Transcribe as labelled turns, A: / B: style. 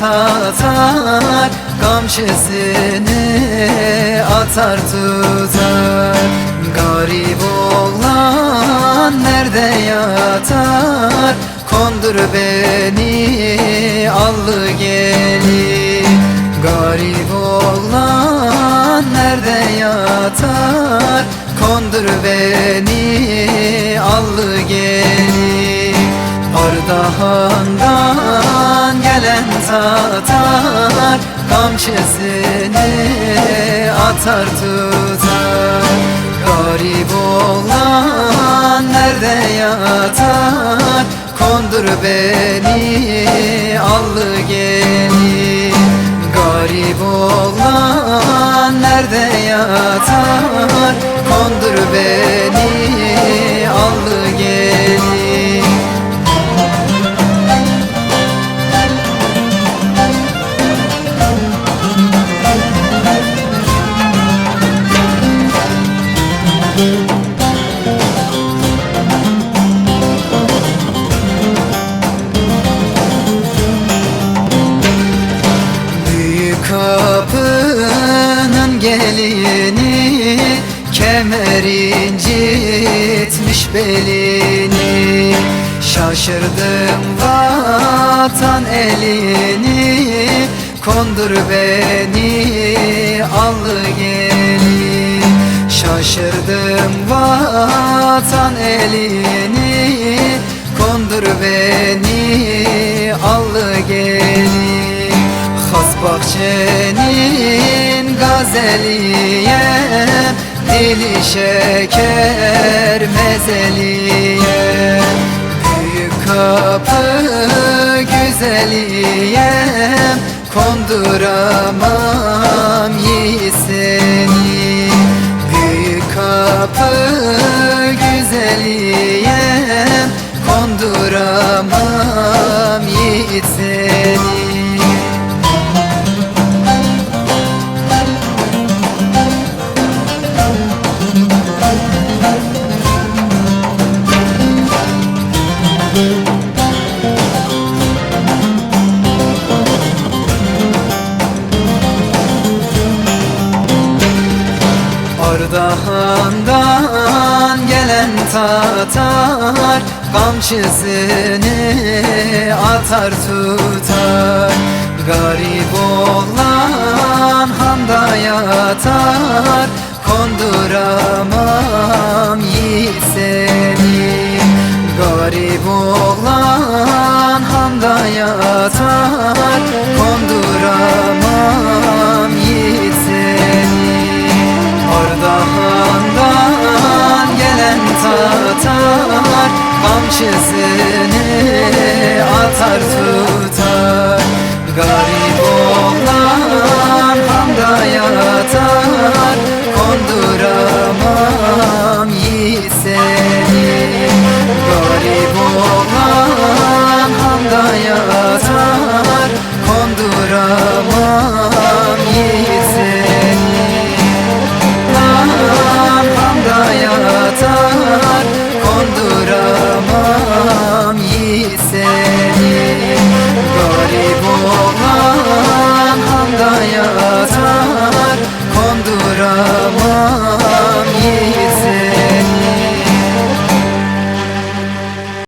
A: tatar Kamçısını atar tutar. Garip oğlan nerede yatar? Kondur beni allı gelin Garip oğlan nerede yatar? Kondur beni allı gelin Ardahan'dan gelen tatar Kamçısını atar tutar. Garip oğlan nerede yatar? Kondur beni allı gelin Garip oğlan nerede yatar? Kondur beni gelini Kemer incitmiş belini. Şaşırdım vatan elini Kondur beni allı gelin Şaşırdım vatan elini Kondur beni allı gelin Has bahçenin gazeliyem Dili şeker mezeliyem Büyük kapı güzeliyem Konduramam yiğit seni Büyük kapı güzeliyem Konduramam yiğit satar Kamçısını atar tutar. Garip olan handa yatar Konduramam yiğit seni. Garip olan handa yatar kisses atar Konduramaz